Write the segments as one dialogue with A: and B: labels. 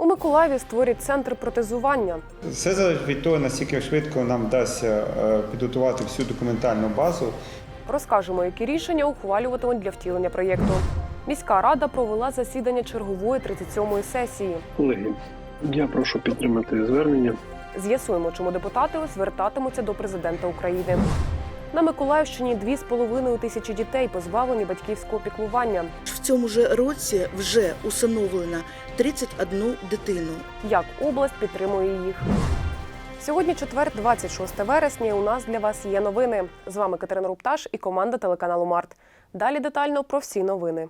A: У Миколаєві створять центр протезування.
B: Все залежить від того, наскільки швидко нам вдасться е, підготувати всю документальну базу.
A: Розкажемо, які рішення ухвалюватимуть для втілення проєкту. Міська рада провела засідання чергової 37-ї сесії.
C: Колеги, я прошу підтримати звернення.
A: З'ясуємо, чому депутати звертатимуться до президента України. На Миколаївщині 2,5 тисячі дітей позбавлені батьківського піклування.
D: В цьому же році вже усиновлено 31 дитину.
A: Як область підтримує їх? Сьогодні четвер, 26 вересня. і У нас для вас є новини. З вами Катерина Рупташ і команда телеканалу Март. Далі детально про всі новини.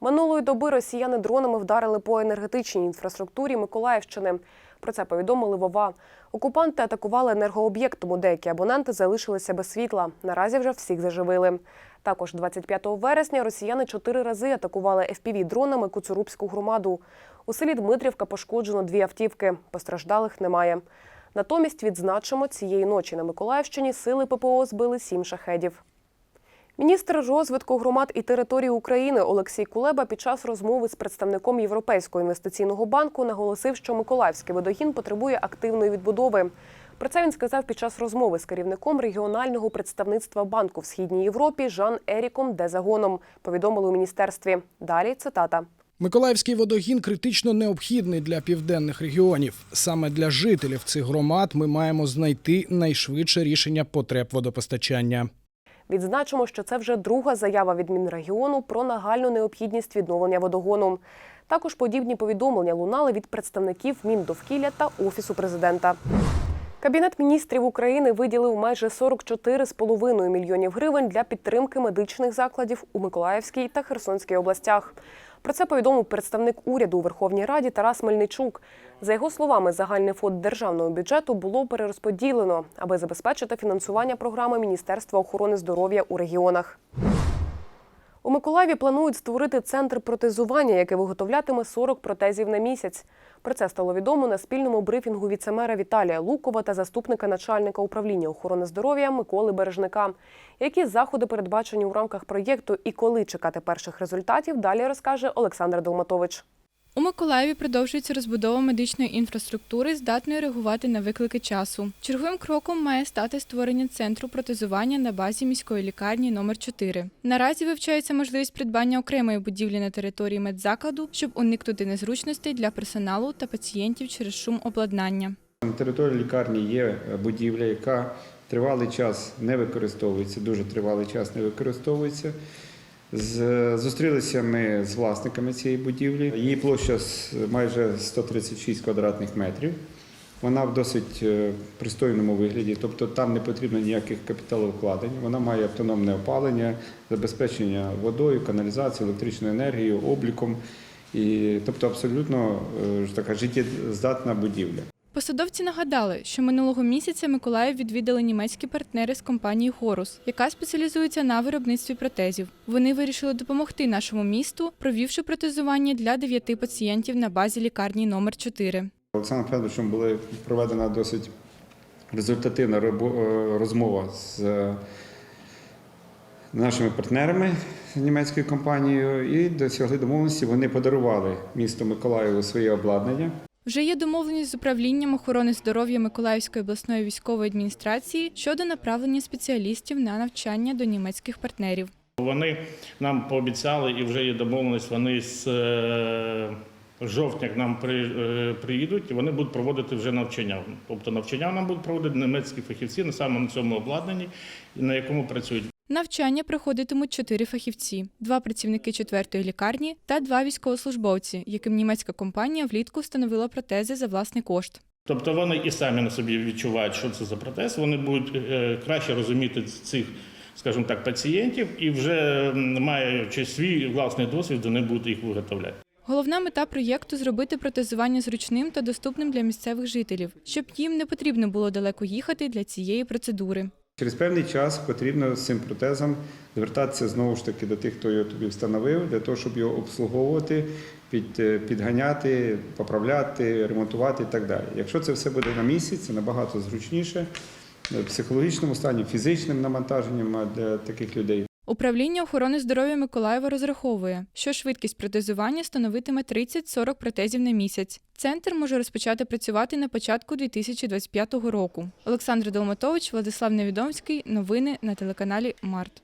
A: Минулої доби росіяни дронами вдарили по енергетичній інфраструктурі Миколаївщини. Про це повідомили Вова. Окупанти атакували енергооб'єкт, тому деякі абоненти залишилися без світла. Наразі вже всіх заживили. Також 25 вересня росіяни чотири рази атакували fpv дронами Куцурубську громаду. У селі Дмитрівка пошкоджено дві автівки. Постраждалих немає. Натомість відзначимо, цієї ночі на Миколаївщині сили ППО збили сім шахедів. Міністр розвитку громад і територій України Олексій Кулеба під час розмови з представником Європейського інвестиційного банку наголосив, що Миколаївський водогін потребує активної відбудови. Про це він сказав під час розмови з керівником регіонального представництва банку в східній Європі Жан Еріком Дезагоном. Повідомили у міністерстві. Далі цитата.
E: Миколаївський водогін критично необхідний для південних регіонів. Саме для жителів цих громад ми маємо знайти найшвидше рішення потреб водопостачання.
A: Відзначимо, що це вже друга заява від Мінрегіону про нагальну необхідність відновлення водогону. Також подібні повідомлення лунали від представників Міндовкілля та Офісу президента. Кабінет міністрів України виділив майже 44,5 мільйонів гривень для підтримки медичних закладів у Миколаївській та Херсонській областях. Про це повідомив представник уряду у Верховній Раді Тарас Мельничук. За його словами, загальний фонд державного бюджету було перерозподілено, аби забезпечити фінансування програми Міністерства охорони здоров'я у регіонах. У Миколаєві планують створити центр протезування, який виготовлятиме 40 протезів на місяць. Про це стало відомо на спільному брифінгу віцемера Віталія Лукова та заступника начальника управління охорони здоров'я Миколи Бережника. Які заходи передбачені у рамках проєкту і коли чекати перших результатів, далі розкаже Олександр Долматович.
F: У Миколаєві продовжується розбудова медичної інфраструктури, здатної реагувати на виклики часу. Черговим кроком має стати створення центру протезування на базі міської лікарні номер 4 Наразі вивчається можливість придбання окремої будівлі на території медзакладу, щоб уникнути незручностей для персоналу та пацієнтів через шум обладнання.
B: На території лікарні є будівля, яка тривалий час не використовується, дуже тривалий час не використовується. Зустрілися ми з власниками цієї будівлі. Її площа майже 136 квадратних метрів. Вона в досить е, пристойному вигляді, тобто там не потрібно ніяких капіталовкладень. Вона має автономне опалення, забезпечення водою, каналізацією, електричною енергією, обліком. І, тобто абсолютно е, така життєздатна будівля.
F: Посадовці нагадали, що минулого місяця Миколаїв відвідали німецькі партнери з компанії Хорус, яка спеціалізується на виробництві протезів. Вони вирішили допомогти нашому місту, провівши протезування для дев'яти пацієнтів на базі лікарні номер 4
B: Олександром Федоровичем була проведена досить результативна е, розмова з е, нашими партнерами німецькою компанією і досягли домовленості. Вони подарували місту Миколаєву своє обладнання.
F: Вже є домовленість з управлінням охорони здоров'я Миколаївської обласної військової адміністрації щодо направлення спеціалістів на навчання до німецьких партнерів.
G: Вони нам пообіцяли і вже є домовленість. Вони з е, жовтня к нам е, приїдуть і вони будуть проводити вже навчання. Тобто навчання нам будуть проводити німецькі фахівці на саме на цьому обладнанні, на якому працюють.
F: Навчання проходитимуть чотири фахівці: два працівники четвертої лікарні та два військовослужбовці, яким німецька компанія влітку встановила протези за власний кошт.
G: Тобто вони і самі на собі відчувають, що це за протез. Вони будуть е, краще розуміти цих, скажімо так, пацієнтів і вже маючи свій власний досвід, вони будуть їх виготовляти.
F: Головна мета проєкту зробити протезування зручним та доступним для місцевих жителів, щоб їм не потрібно було далеко їхати для цієї процедури.
B: Через певний час потрібно з цим протезом звертатися знову ж таки до тих, хто його тобі встановив, для того, щоб його обслуговувати, під, е, підганяти, поправляти, ремонтувати і так далі. Якщо це все буде на місяць, це набагато зручніше е, в психологічному стані, фізичним навантаженням для таких людей.
F: Управління охорони здоров'я Миколаєва розраховує, що швидкість протезування становитиме 30-40 протезів на місяць. Центр може розпочати працювати на початку 2025 року. Олександр Долматович, Владислав Невідомський. Новини на телеканалі Март.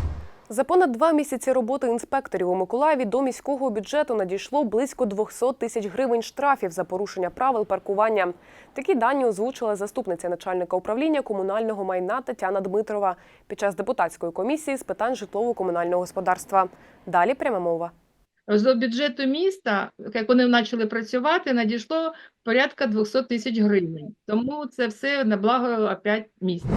A: За понад два місяці роботи інспекторів у Миколаєві до міського бюджету надійшло близько 200 тисяч гривень штрафів за порушення правил паркування. Такі дані озвучила заступниця начальника управління комунального майна Тетяна Дмитрова під час депутатської комісії з питань житлово-комунального господарства. Далі пряма мова.
H: З бюджету міста, як вони почали працювати, надійшло порядка 200 тисяч гривень. Тому це все на благо опять міста.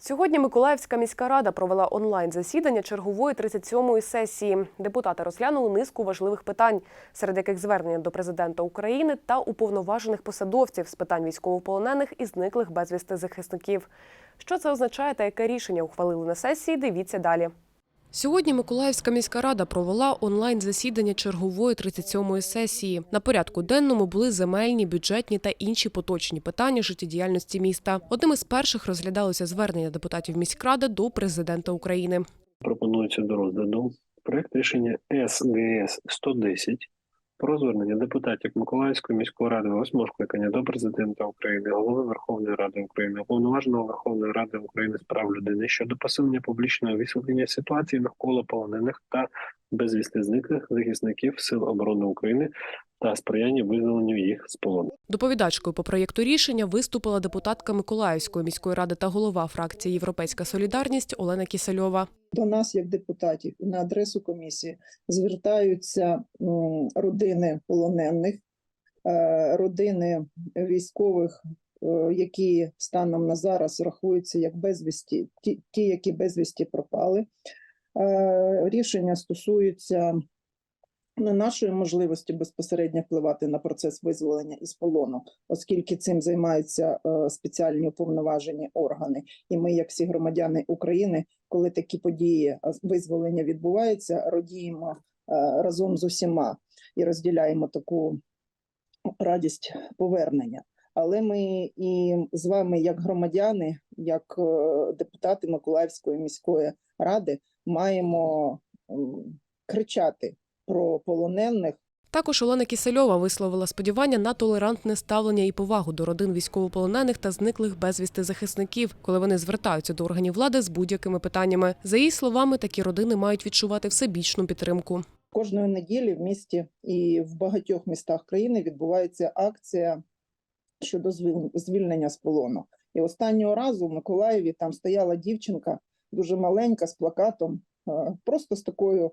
A: Сьогодні Миколаївська міська рада провела онлайн засідання чергової 37-ї сесії. Депутати розглянули низку важливих питань, серед яких звернення до президента України та уповноважених посадовців з питань військовополонених і зниклих безвісти захисників. Що це означає та яке рішення ухвалили на сесії? Дивіться далі. Сьогодні Миколаївська міська рада провела онлайн засідання чергової 37-ї сесії. На порядку денному були земельні, бюджетні та інші поточні питання життєдіяльності міста. Одним із перших розглядалося звернення депутатів міськради до президента України.
C: Пропонується до розгляду проект рішення СГС 110 про звернення депутатів Миколаївської міської ради восьмого скликання до президента України, голови Верховної Ради України, уповноваженого Верховної Ради України з прав людини щодо посилення публічного висвітлення ситуації навколо полонених та безвісти зниклих захисників Сил оборони України та сприяння визволенню їх з полону.
A: Доповідачкою по проєкту рішення виступила депутатка Миколаївської міської ради та голова фракції Європейська Солідарність Олена Кісельова.
I: до нас, як депутатів, і на адресу комісії звертаються родини полонених, е, родини військових, е, які станом на зараз рахуються як безвісті, ті, ті які безвісті пропали. Е, Рішення стосуються не нашої можливості безпосередньо впливати на процес визволення із полону, оскільки цим займаються е, спеціальні уповноважені органи, і ми, як всі громадяни України, коли такі події визволення відбуваються, радіємо е, разом з усіма і розділяємо таку радість повернення. Але ми і з вами, як громадяни, як е, депутати Миколаївської міської ради, маємо кричати про полонених
A: Також Олена Кісельова висловила сподівання на толерантне ставлення і повагу до родин військовополонених та зниклих безвісти захисників, коли вони звертаються до органів влади з будь-якими питаннями. За її словами, такі родини мають відчувати всебічну підтримку.
I: Кожної неділі в місті і в багатьох містах країни відбувається акція щодо звіль- звільнення з полону. І останнього разу в Миколаєві там стояла дівчинка дуже маленька з плакатом, е, просто з такою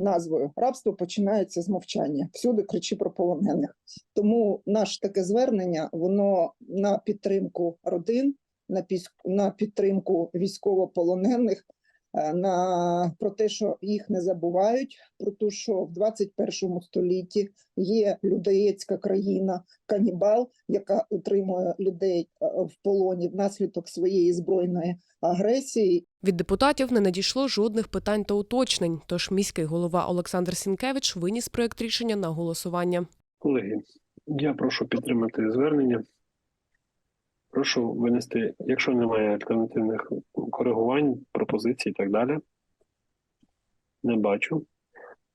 I: назвою Рабство починається з мовчання. Всюди кричі про полонених. Тому наше таке звернення воно на підтримку родин, на на підтримку військовополонених, на про те, що їх не забувають, про те, що в 21 столітті є людоєцька країна канібал, яка утримує людей е, в полоні внаслідок своєї збройної агресії.
A: Від депутатів не надійшло жодних питань та уточнень. Тож міський голова Олександр Сінкевич виніс проект рішення на голосування.
C: Колеги, я прошу підтримати звернення. Прошу винести, якщо немає альтернативних коригувань, пропозицій і так далі. Не бачу.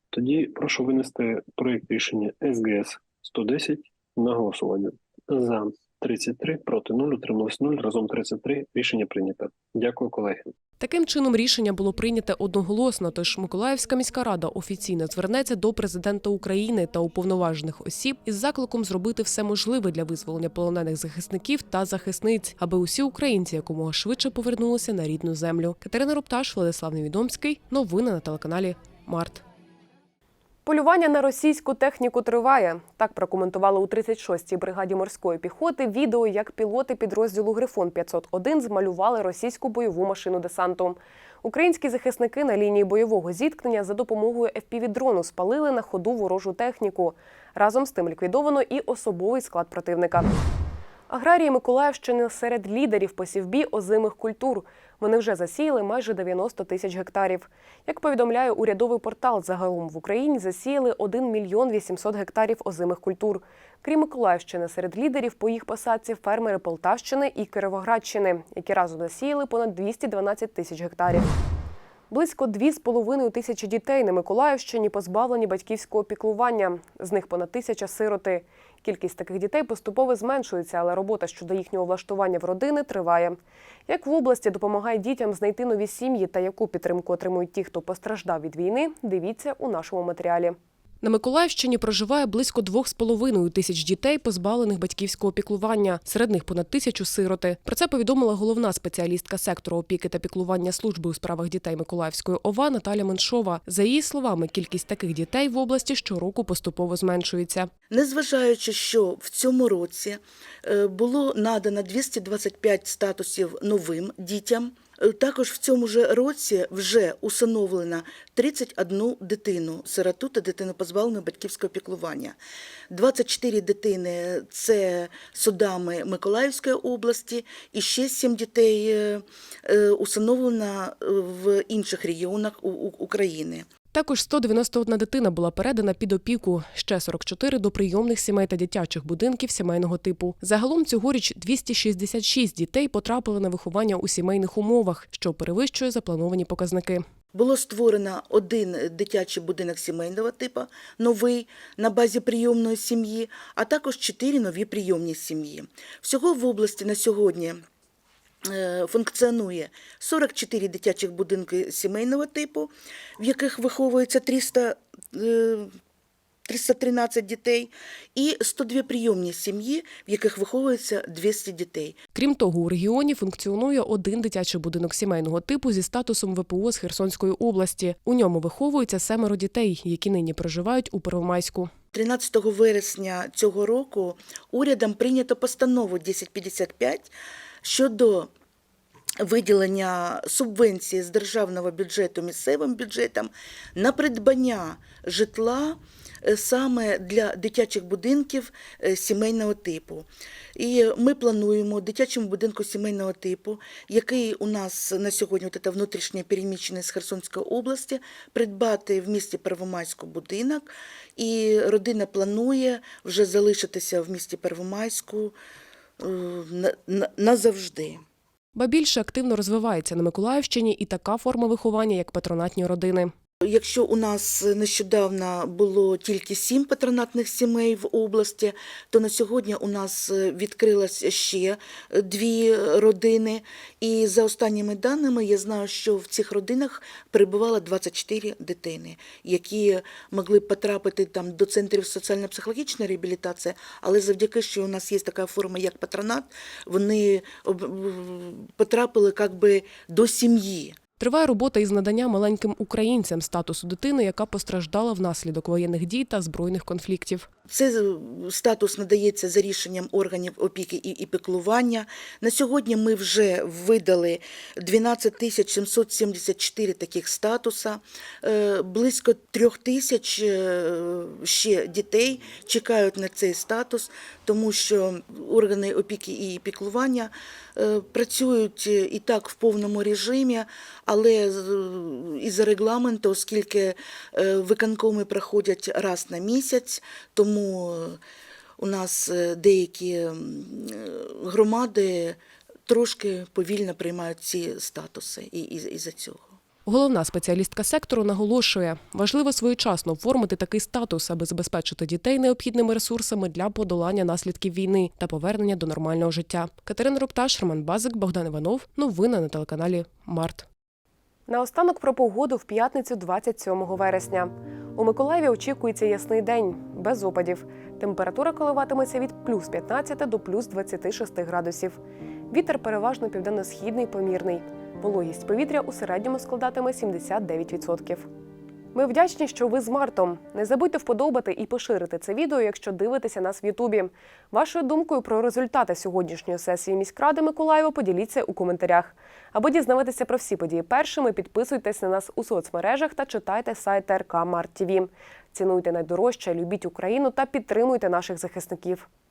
C: Тоді прошу винести проєкт рішення СГС 110 на голосування. За 33, проти 0, утрималось 0, разом 33. Рішення прийнято. Дякую, колеги.
A: Таким чином, рішення було прийняте одноголосно. Тож Миколаївська міська рада офіційно звернеться до президента України та уповноважених осіб із закликом зробити все можливе для визволення полонених захисників та захисниць, аби усі українці якомога швидше повернулися на рідну землю. Катерина Рупташ, Владислав Невідомський. Новини на телеканалі Март. Полювання на російську техніку триває. Так прокоментували у 36-й бригаді морської піхоти відео, як пілоти підрозділу Грифон 501 змалювали російську бойову машину десанту. Українські захисники на лінії бойового зіткнення за допомогою FPV-дрону спалили на ходу ворожу техніку. Разом з тим ліквідовано і особовий склад противника. Аграрії Миколаївщини серед лідерів посівбі озимих культур. Вони вже засіяли майже 90 тисяч гектарів. Як повідомляє урядовий портал, загалом в Україні засіяли 1 мільйон 800 гектарів озимих культур. Крім Миколаївщини, серед лідерів по їх посадці фермери Полтавщини і Кировоградщини, які разом засіяли понад 212 тисяч гектарів. Близько 2,5 тисячі дітей на Миколаївщині позбавлені батьківського піклування. З них понад тисяча сироти. Кількість таких дітей поступово зменшується, але робота щодо їхнього влаштування в родини триває. Як в області допомагає дітям знайти нові сім'ї та яку підтримку отримують ті, хто постраждав від війни, дивіться у нашому матеріалі. На Миколаївщині проживає близько 2,5 тисяч дітей, позбавлених батьківського піклування. Серед них понад тисячу сироти. Про це повідомила головна спеціалістка сектору опіки та піклування служби у справах дітей Миколаївської ОВА Наталя Меншова. За її словами, кількість таких дітей в області щороку поступово зменшується.
D: Незважаючи, що в цьому році е, було надано 225 статусів новим дітям, також в цьому ж році вже усиновлено 31 дитину, сироту та дитину позбавлену батьківського піклування. 24 дитини – це судами Миколаївської області, і ще 7 дітей е, е, усиновлено е, в інших регіонах України.
A: Також 191 дитина була передана під опіку, ще 44 до прийомних сімей та дитячих будинків сімейного типу. Загалом цьогоріч 266 дітей потрапили на виховання у сімейних умовах, що перевищує заплановані показники.
D: Було створено один дитячий будинок сімейного типу, новий на базі прийомної сім'ї, а також чотири нові прийомні сім'ї. Всього в області на сьогодні функціонує 44 дитячих будинки сімейного типу, в яких виховується 300, е, 313 дітей, і 102 прийомні сім'ї, в яких виховується 200 дітей.
A: Крім того, у регіоні функціонує один дитячий будинок сімейного типу зі статусом ВПО з Херсонської області. У ньому виховується семеро дітей, які нині проживають у Первомайську.
D: 13 вересня цього року урядом прийнято постанову 1055 щодо виділення субвенції з державного бюджету місцевим бюджетам на придбання житла е, саме для дитячих будинків е, сімейного типу. І ми плануємо дитячому будинку сімейного типу, який у нас на сьогодні це внутрішньо переміщений з Херсонської області, придбати в місті Первомайську будинок. І родина планує вже залишитися в місті Первомайську назавжди.
A: Ба більше активно розвивається на Миколаївщині і така форма виховання, як патронатні родини.
D: Якщо у нас нещодавно було тільки сім патронатних сімей в області, то на сьогодні у нас відкрилось ще дві родини. І за останніми даними я знаю, що в цих родинах перебувало 24 дитини, які могли потрапити там до центрів соціально-психологічної реабілітації, але завдяки, що у нас є така форма, як патронат, вони потрапили як би до сім'ї.
A: Триває робота із надання маленьким українцям статусу дитини, яка постраждала внаслідок воєнних дій та збройних конфліктів.
D: Це е, статус надається за рішенням органів опіки і, піклування. На сьогодні ми вже видали 12 тисяч 774 таких статуса. Е, Близько трьох тисяч е, ще дітей чекають на цей статус, тому що органи опіки і піклування працюють і так в повному режимі, але із-за регламенту, оскільки е, виконкоми проходять раз на місяць, тому у нас е, деякі е, громади трошки повільно приймають ці статуси і, і, і за цього.
A: Головна спеціалістка сектору наголошує, важливо своєчасно оформити такий статус, аби забезпечити дітей необхідними ресурсами для подолання наслідків війни та повернення до нормального життя. Катерина Рупташ, Роман Базик, Богдан Іванов. Новини на телеканалі Март. Наостанок про погоду в п'ятницю 27 вересня. У Миколаєві очікується ясний день, без опадів. Температура коливатиметься від плюс 15 до плюс 26 градусів. Вітер переважно південно-східний помірний. Вологість повітря у середньому складатиме 79%. Ми вдячні, що ви з Мартом. Не забудьте вподобати і поширити це відео, якщо дивитеся нас в Ютубі. Вашою думкою про результати сьогоднішньої сесії міськради Миколаєва поділіться у коментарях. Аби дізнаватися про всі події першими, підписуйтесь на нас у соцмережах та читайте сайт РК Март ТВ. Цінуйте найдорожче, любіть Україну та підтримуйте наших захисників.